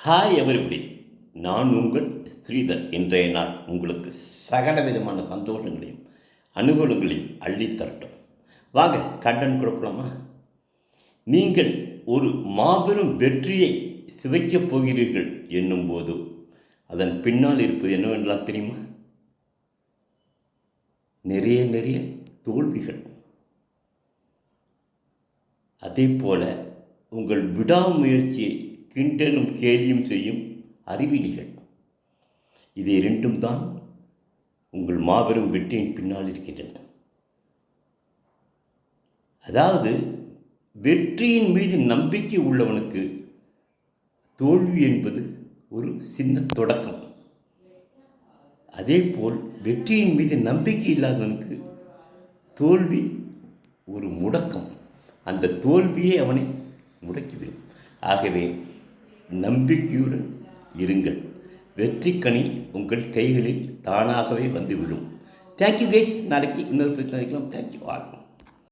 Hi everybody நான் உங்கள் ஸ்ரீதர். இன்றைய நாள் உங்களுக்கு சகல விதமான சந்தோஷங்களையும் அனுகூலங்களையும் அள்ளித்தரட்டும். வாங்க கண்டன் கொடுக்கலாமா நீங்கள் ஒரு மாபெரும் வெற்றியை சிதைக்கப் போகிறீர்கள் என்னும்போது அதன் பின்னால் இருப்பது என்னவென்றலாம் தெரியுமா? நிறைய நிறைய தோல்விகள். அதே போல உங்கள் விடாமுயற்சியை கிண்டலும் கேலியும் செய்யும் அறிவிலிகள். இது இரண்டும் தான் உங்கள் மாபெரும் வெற்றியின் பின்னால் இருக்கின்றன. அதாவது வெற்றியின் மீது நம்பிக்கை உள்ளவனுக்கு தோல்வி என்பது ஒரு சின்ன தொடக்கம். அதேபோல் வெற்றியின் மீது நம்பிக்கை இல்லாதவனுக்கு தோல்வி ஒரு முடக்கம். அந்த தோல்வியே அவனை முடக்கிவிடும். ஆகவே நம்பிக்கையுடன் இருங்கள். வெற்றிக்கனி உங்கள் கைகளில் தானாகவே வந்துவிடும் தேங்க்யூ கைஸ் நாளைக்கு இன்னொரு பிரச்சனை தேங்க்யூ ஆகும்